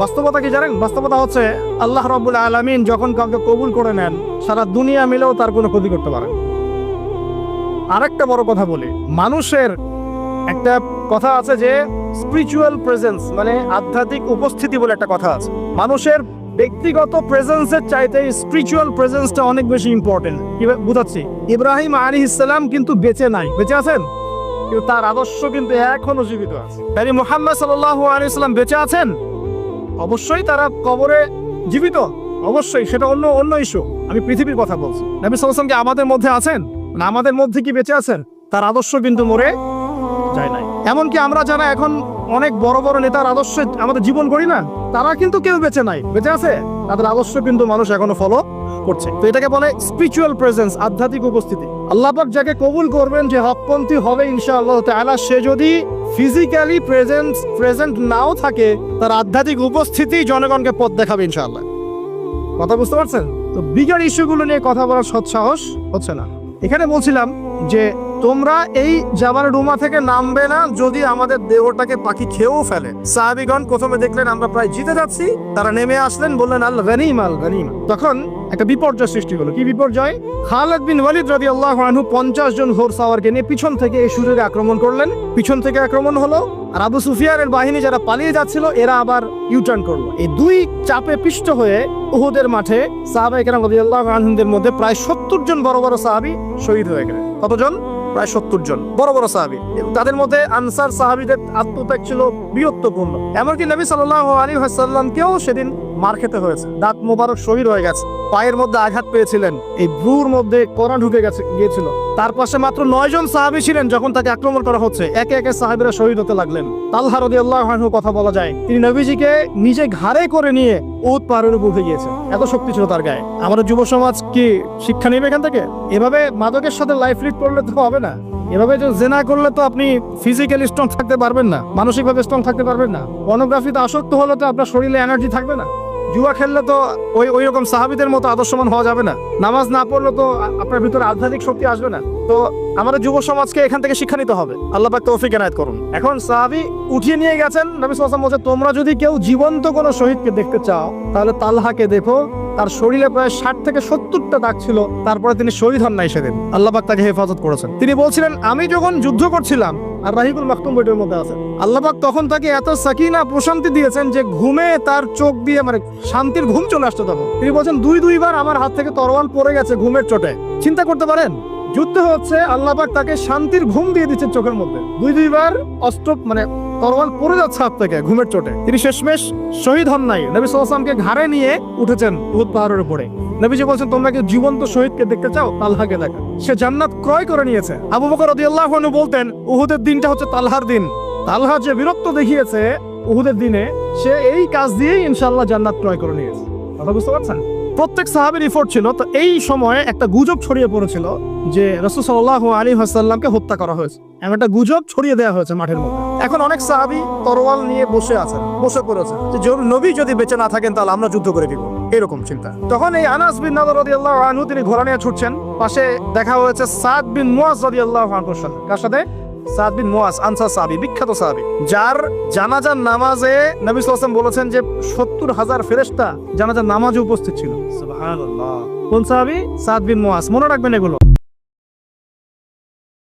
বাস্তবতা কি জানেন? বাস্তবতা হচ্ছে আল্লাহ রব্বুল আলমিন যখন কাউকে কবুল করে নেন, সারা দুনিয়া মিলেও তার কোনো ক্ষতি করতে পারে না। আরেকটা বড় কথা বলি, মানুষের একটা কথা আছে যে স্পিরিচুয়াল প্রেজেন্স মানে আধ্যাত্মিক উপস্থিতি বলে একটা কথা আছে। মানুষের ব্যক্তিগত প্রেজেন্সের চাইতে স্পিরিচুয়াল প্রেজেন্সটা অনেক বেশি ইম্পর্টেন্ট বুঝাচ্ছি? ইব্রাহিম আলী ইসলাম কিন্তু বেঁচে নাই। বেঁচে আছেন? কিন্তু তার আদর্শ কিন্তু এখনও জীবিত আছে। তাই মোহাম্মদ সাল্লাহ আলী ইসলাম বেঁচে আছেন? অবশ্যই তারা কবরে জীবিত। অবশ্যই, সেটা অন্য অন্য ইস্যু আমি পৃথিবীর কথা বলছি। নবী সাল্লাম কি আমাদের মধ্যে আছেন? না, আমাদের মধ্যে কি বেঁচে আছেন? তার আদর্শ কিন্তু মরে যায় নাই। এমনকি আমরা যারা এখন অনেক বড় বড় নেতার আদর্শে আমাদের জীবন করি না, তারা কিন্তু কেউ বেঁচে নাই। বেঁচে আছে? তাদের আদর্শ কিন্তু মানুষ এখনও ফলো করছে। তো এটাকে বলে স্পিরিচুয়াল প্রেজেন্স আধ্যাত্মিক উপস্থিতি। আল্লাহ যাকে কবুল করবেন যে হকপন্থী হবে ইনশাআল্লাহ তাআলা, সে যদি ফিজিক্যালি প্রেজেন্ট প্রেজেন্ট নাও থাকে, তার আধ্যাত্মিক উপস্থিতি জনগণকে পথ দেখাবে ইনশাআল্লাহ। কথা বুঝতে পারছেন? তো বিগার ইস্যুগুলো নিয়ে কথা বলার সৎসাহস হচ্ছে না। এখানে বলছিলাম যে, তোমরা এই জাবার রুমা থেকে নামবে না যদি আমাদের দেহটাকে পাখি খেয়েও ফেলে। সাহাবিগণ প্রথমে দেখলেন আমরা প্রায় জিতে যাচ্ছি, তারা নেমে আসলেন, বললেন আল গনিম আল গনিম তখন একটা বিপর্যয় সৃষ্টি হলো। কি বিপর্যয়? খালেদ বিন ওয়ালিদ রাদি আল্লাহ আনহু পঞ্চাশ জন ঘোর সাওয়ারকে নিয়ে পিছন থেকে এই সুযোগে আক্রমণ করলেন। পিছন থেকে আক্রমণ হলো আর আবু সুফিয়ানের বাহিনী যারা পালিয়ে যাচ্ছিল, এরা আবার ইউটার্ন করল। এই দুই চাপে পিষ্ট হয়ে উহুদের মাঠে সাহাবাই কেরাম রাদিয়াল্লাহু আনহুদের মধ্যে প্রায় সত্তর জন বড় বড় সাহাবি শহীদ হয়ে গেলেন। কতজন? প্রায় সত্তর জন বড় বড় সাহাবী। তাদের মধ্যে আনসার সাহাবীদের আত্মত্যাগ ছিল বৃহত্তপূর্ণ। এমনকি নবী সাল্লাল্লাহু আলাইহি ওয়াসাল্লামকেও সেদিন মার খেতে হয়েছে। দাঁত মোবারক শহীদ হয়ে গেছে। পায়ের মধ্যে আঘাত পেয়েছিলেন। এই ভ্রুর মধ্যে কড়া ঢুকে গেছে গিয়েছিল। তার পাশে মাত্র নয় জন সাহাবী ছিলেন যখন তাকে আক্রমণ করা হচ্ছে। একে একে সাহাবীরা শহীদ হতে লাগলেন। তালহা রাদিয়াল্লাহু আনহু কথা বলা যায়, তিনি নবীজিকে নিজে ঘাড়ে করে নিয়ে উদ পাহাড়ের উপর উঠে গিয়েছে এত শক্তি ছিল তার গায়ে। আমাদের যুব সমাজ কি শিক্ষা নেবে এখান থেকে? এভাবে মাদকের সাথে লাইফ লিড করলে তো হবে না। এভাবে যে জেনা করলে তো আপনি ফিজিক্যালি স্ট্রং থাকতে পারবেন না, মানসিকভাবে স্ট্রং থাকতে পারবেন না। পর্নোগ্রাফিতে আসক্ত হলে তো আপনার শরীরে এনার্জি থাকবে না। জুয়া খেললে তো ওই ওই রকম সাহাবিদের মতো আদর্শমান হওয়া যাবে না। নামাজ না পড়লে তো আপনার ভিতরে আধ্যাত্মিক শক্তি আসবে না। তো আমাদের যুব সমাজকে এখান থেকে শিক্ষা নিতে হবে। আল্লাহ পাক তৌফিক এনায়েত করুন। এখন সাহাবি উঠিয়ে নিয়ে গেছেন, নবী ওয়াসাল্লাম বলছে, তোমরা যদি কেউ জীবন্ত কোনো শহীদকে দেখতে চাও, তাহলে তালহাকে দেখো তার শরীরে প্রায় ষাট থেকে সত্তরটা দাগ ছিল। তারপরে তিনি শহীদ হন নাই সেদিন। আল্লাহ পাক তাকে হেফাজত করেছেন। তিনি বলছিলেন, আমি যখন যুদ্ধ করছিলাম, আর রাহিবুল মাকতুম বইটার মধ্যে আছে আল্লাহ পাক তখন তাকে এত সাকিনা, প্রশান্তি দিয়েছেন যে ঘুমে তার চোখ দিয়ে মানে শান্তির ঘুম চলে আসতো তখন। তিনি বলছেন, দুই, দুইবার আমার হাত থেকে তরোয়াল পড়ে গেছে ঘুমের চোটে। চিন্তা করতে পারেন, যুদ্ধ হচ্ছে আল্লাহ পাক তাকে শান্তির ঘুম দিয়ে দিচ্ছেন চোখের মধ্যে। দুই, দুইবার অস্ত্র মানে তরোয়াল পড়ে যাচ্ছে হাত থেকে, ঘুমের চোটে। তিনি শেষমেশ শহীদ হন নাই। নবী সাল্লামকে ঘাড়ে নিয়ে উঠেছেন উহুদ পাহাড়ের উপরে। নবীজি বলছেন, তোমরা কি জীবন্ত শহীদকে দেখতে চাও? তালহাকে দেখা। সে জান্নাত ক্রয় করে নিয়েছে। আবু বকর রাদিয়াল্লাহু আনহু বলতেন, উহুদের দিনটা হচ্ছে তালহার দিন। তালহা যে বীরত্ব দেখিয়েছে উহুদের দিনে, সে এই কাজ দিয়েই ইনশাআল্লাহ জান্নাত ক্রয় করে নিয়েছে। কথা বুঝতে পারছেন? প্রত্যেক সাহাবের রিপোর্ট ছিল, তো এই সময়ে একটা গুজব ছড়িয়ে পড়েছিল যে রসুল সাল্লাহ আলী হাসাল্লামকে হত্যা করা হয়েছে। এমন একটা গুজব ছড়িয়ে দেওয়া হয়েছে মাঠের মধ্যে। এখন অনেক সাহাবি তরোয়াল নিয়ে বসে আছেন বসে পড়েছে যে নবী যদি বেঁচে না থাকেন তাহলে আমরা যুদ্ধ করে দিব এরকম চিন্তা। তখন এই আনাস বিন নাদর রাদিয়াল্লাহু আনহু তিনি ঘোড়া নিয়ে ছুটছেন। পাশে দেখা হয়েছে সাদ বিন মুয়াজ রাদিয়াল্লাহু আনহুর সাথে। কার সাথে? সাদ বিন মুয়াজ আনসার সাহাবী বিখ্যাত সাহাবী। যার জানাজার নামাজে নবী সাল্লাল্লাহু বলেছেন যে সত্তর হাজার ফেরেশতা জানাজার নামাজে উপস্থিত ছিল। সুবহানাল্লাহ। কোন সাহাবী? সাদ বিন মুয়াজ। মনে রাখবেন এগুলো।